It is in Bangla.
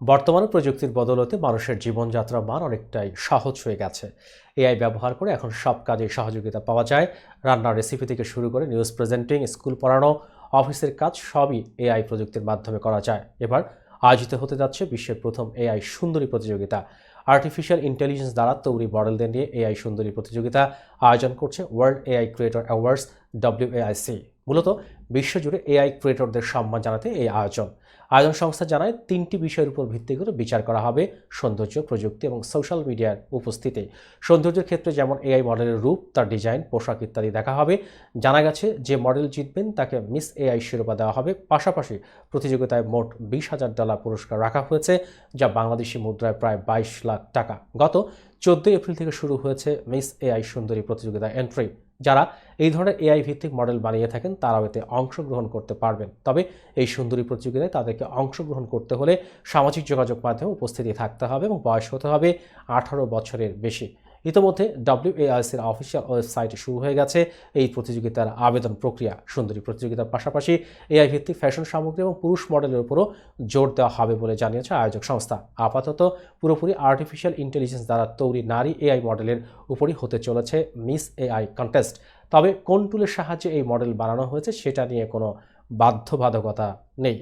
বর্তমানে প্রযুক্তির বদলতে মানুষের জীবনযাত্রার মান অনেকটাই সহজ হয়ে গেছে। এআই ব্যবহার করে এখন সব কাজে সহযোগিতা পাওয়া যায়। রান্নার রেসিপি থেকে শুরু করে নিউজ প্রেজেন্টিং স্কুল পড়ানো, অফিসের কাজ সবই এআই প্রযুক্তির মাধ্যমে করা যায়। এবার আয়োজিত হতে যাচ্ছে বিশ্বের প্রথম এআই সুন্দরী প্রতিযোগিতা। আর্টিফিশিয়াল ইন্টেলিজেন্স দ্বারা তৈরি মডেলদের নিয়ে এআই সুন্দরী প্রতিযোগিতা আয়োজন করছে world AI creator awards WAIC মূলত বিশ্বজুড়ে এআই ক্রিয়েটরদের সম্মান জানাতে এই আয়োজন। আয়োজন সংস্থা জানায়, তিনটি বিষয়ের উপর ভিত্তি করে বিচার করা হবে সৌন্দর্য, প্রযুক্তি এবং সোশ্যাল মিডিয়ার উপস্থিতি। সৌন্দর্যের ক্ষেত্রে যেমন এআই মডেলের রূপ, তার ডিজাইন, পোশাক ইত্যাদি দেখা হবে। জানা গেছে যে মডেল জিতবেন, তাকে মিস এআই শিরোপা দেওয়া হবে। পাশাপাশি প্রতিযোগিতায় মোট বিশ হাজার ডলার পুরস্কার রাখা হয়েছে, যা বাংলাদেশি মুদ্রায় প্রায় বাইশ লাখ টাকা। গত চোদ্দোই এপ্রিল থেকে শুরু হয়েছে মিস এআই সুন্দরী প্রতিযোগিতা এন্ট্রি যারা এই ধরনের এআই ভিত্তিক মডেল বানিয়ে থাকেন, তারাও এতে অংশগ্রহণ করতে পারবেন। তবে এই সুন্দরী প্রতিযোগিতায় তাদেরকে অংশগ্রহণ করতে হলে সামাজিক যোগাযোগ মাধ্যমে উপস্থিতি থাকতে হবে এবং বয়স হতে হবে আঠারো বছরের বেশি। ইতিমধ্যে ডব্লিউএআইসির অফিসিয়াল ওয়েবসাইটে শুরু হয়ে গেছে। এই প্রতিযোগিতার আবেদন প্রক্রিয়া সুন্দরী প্রতিযোগিতার পাশাপাশি এআই ভিত্তিক ফ্যাশন সামগ্রী এবং পুরুষ মডেলের উপরও জোর দেওয়া হবে বলে জানিয়েছে আয়োজক সংস্থা। আপাতত পুরোপুরি আর্টিফিশিয়াল ইন্টেলিজেন্স দ্বারা তৈরি নারী এআই মডেলের উপরই হতে চলেছে মিস এআই কন্টেস্ট তবে কোন টুলের সাহায্যে এই মডেল বানানো হয়েছে সেটা নিয়ে কোনো বাধ্যবাধকতা নেই।